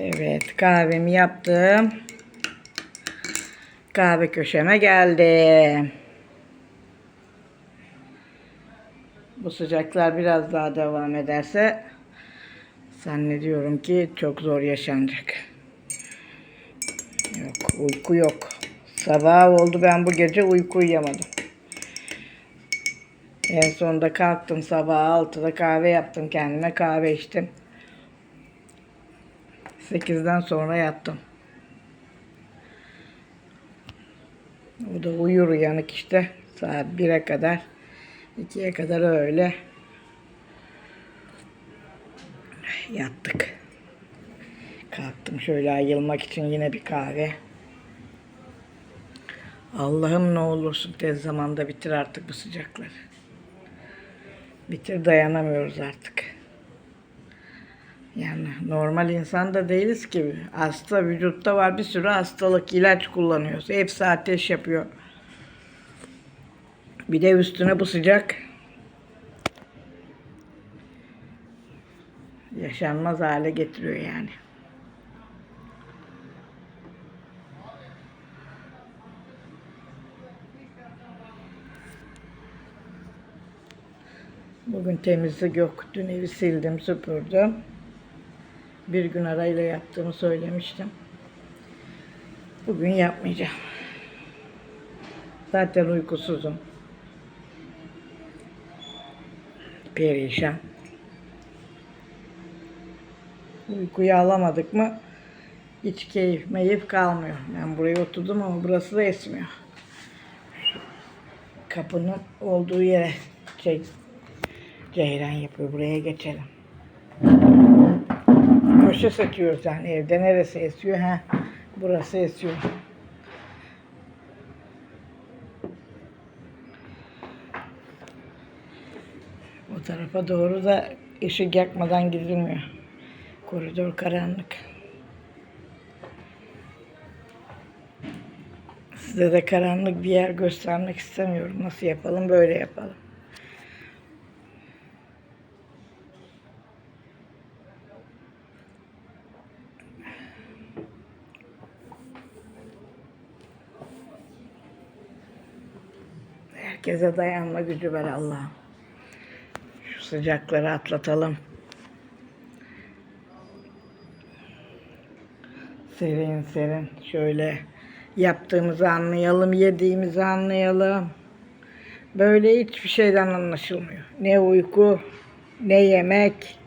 Evet kahvemi yaptım. Kahve köşeme geldi. Bu sıcaklar biraz daha devam ederse zannediyorum ki çok zor yaşanacak. Yok uyku yok. Sabah oldu ben bu gece uyku uyuyamadım. En sonunda kalktım sabah 6'da kahve yaptım kendime kahve içtim. 8'den sonra yattım. O da uyur uyanık işte. Saat 1'e kadar. 2'ye kadar öyle. Yattık. Kalktım şöyle ayılmak için yine bir kahve. Allah'ım ne olursun tez zamanda bitir artık bu sıcakları. Bitir dayanamıyoruz artık. Yani normal insan da değiliz ki. Hasta vücutta var bir sürü hastalık, ilaç kullanıyoruz. Hepsi ateş yapıyor. Bir de üstüne bu sıcak. Yaşanmaz hale getiriyor yani. Bugün temizlik yok. Dün evi sildim, süpürdüm. Bir gün arayla yaptığımı söylemiştim. Bugün yapmayacağım. Zaten uykusuzum. Perişan. Uykuyu alamadık mı hiç keyif meyif kalmıyor. Ben buraya oturdum ama burası da esmiyor. Kapının olduğu yere şey, ceyran yapıyor. Buraya geçelim. Köşe seçiyoruz yani evde neresi esiyor? Ha, burası esiyor. O tarafa doğru da ışık yakmadan gidilmiyor. Koridor karanlık. Size de karanlık bir yer göstermek istemiyorum. Nasıl yapalım? Böyle yapalım. Herkese dayanma gücü ver Allah'ım. Şu sıcakları atlatalım. Serin serin şöyle yaptığımızı anlayalım, yediğimizi anlayalım. Böyle hiçbir şeyden anlaşılmıyor. Ne uyku, ne yemek.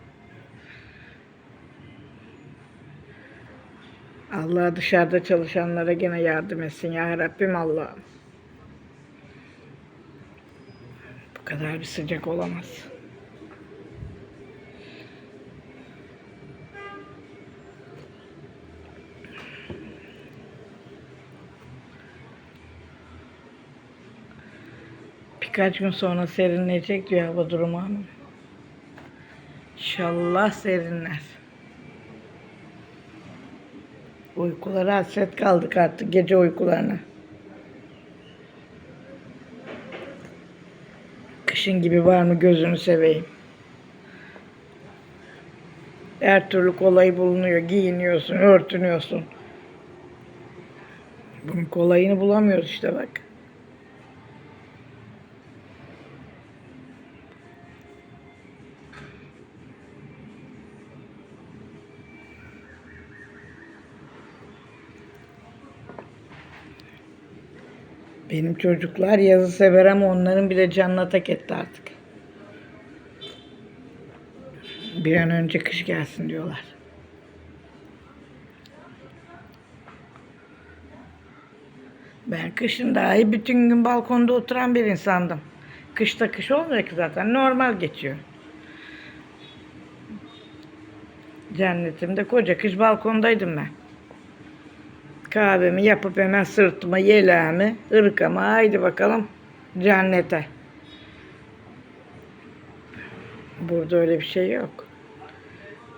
Allah dışarıda çalışanlara gene yardım etsin ya Rabbim Allah'ım. Bu kadar bir sıcak olamaz. Birkaç gün sonra serinleyecek diyor hava durumu ama. İnşallah serinler. Uykulara hasret kaldık artık gece uykularına. Kışın gibi var mı gözünü seveyim. Her türlü kolayı bulunuyor. Giyiniyorsun, örtünüyorsun. Bunun kolayını bulamıyoruz işte bak. Benim çocuklar yazı sever ama onların bile canına tak etti artık. Bir an önce kış gelsin diyorlar. Ben kışın dahi bütün gün balkonda oturan bir insandım. Kışta kış ki zaten normal geçiyor. Cennetimde koca kış balkondaydım ben. Kahvemi yapıp hemen sırtıma yeleğimi, ırkama haydi bakalım cennete. Burada öyle bir şey yok.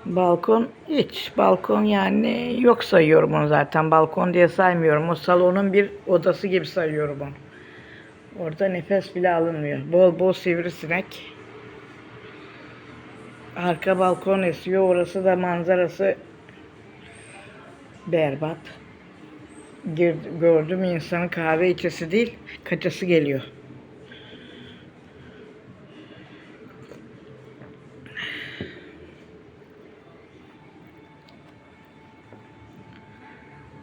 Balkon hiç. Balkon yani yok sayıyorum onu zaten. Balkon diye saymıyorum. O salonun bir odası gibi sayıyorum onu. Orada nefes bile alınmıyor. Bol bol sivrisinek. Arka balkon esiyor. Orası da manzarası Berbat. Gördüm insanın kahve içesi değil, kaçası geliyor.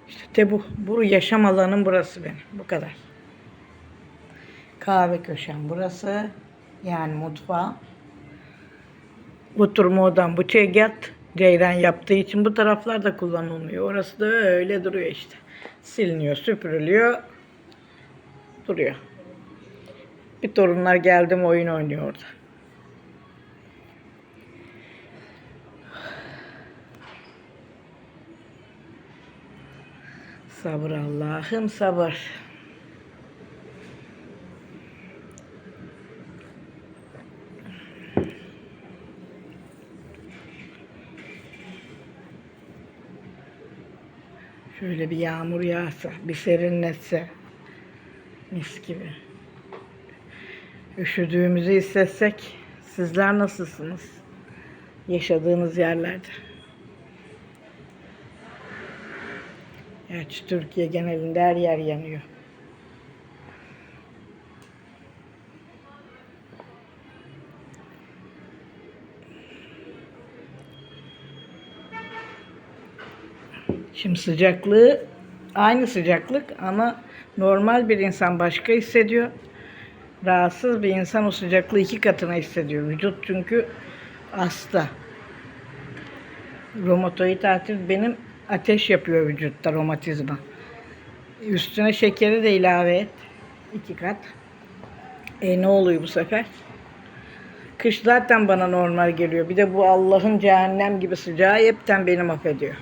İşte bu. Bu yaşam alanım burası benim. Bu kadar. Kahve köşem burası. Yani mutfağım. Oturma odam bu çekyat. Ceyran yaptığı için bu taraflar da kullanılmıyor. Orası da öyle duruyor işte. Siliniyor, süpürülüyor. Duruyor. Bir torunlar geldim oyun oynuyor orada. Sabır Allah'ım sabır. Şöyle bir yağmur yağsa, bir serinletse. Mis gibi. Üşüdüğümüzü hissetsek sizler nasılsınız? Yaşadığınız yerlerde. Gerçi Türkiye genelinde her yer yanıyor. Şimdi sıcaklığı aynı sıcaklık ama normal bir insan başka hissediyor. Rahatsız bir insan o sıcaklığı iki katına hissediyor. Vücut çünkü hasta. Romatoid artrit benim ateş yapıyor vücutta romatizma. Üstüne şekeri de ilave et. iki kat. E ne oluyor bu sefer? Kış zaten bana normal geliyor. Bir de bu Allah'ın cehennem gibi sıcağı hepten beni mahvediyor.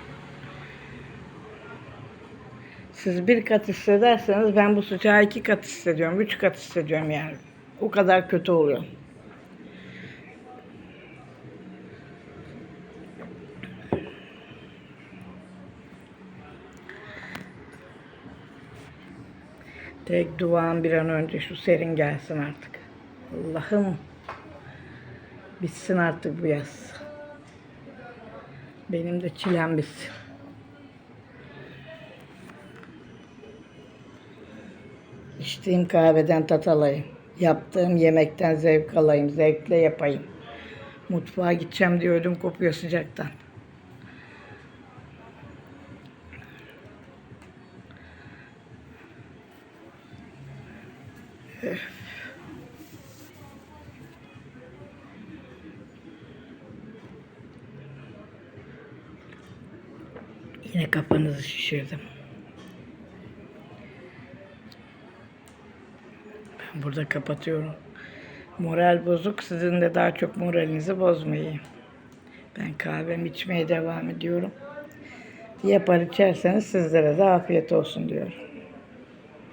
Siz bir kat hissederseniz ben bu sıcağı iki kat hissediyorum. Üç kat hissediyorum yani. O kadar kötü oluyor. Tek duam bir an önce şu serin gelsin artık. Allah'ım bitsin artık bu yaz. Benim de çilem bitsin. İçtiğim kahveden tat alayım. Yaptığım yemekten zevk alayım. Zevkle yapayım. Mutfağa gideceğim diye ödüm kopuyor sıcaktan. Yine kafanızı şişirdim. Burada kapatıyorum. Moral bozuk. Sizin de daha çok moralinizi bozmayayım. Ben kahvemi içmeye devam ediyorum. Yapar içerseniz sizlere de afiyet olsun diyorum.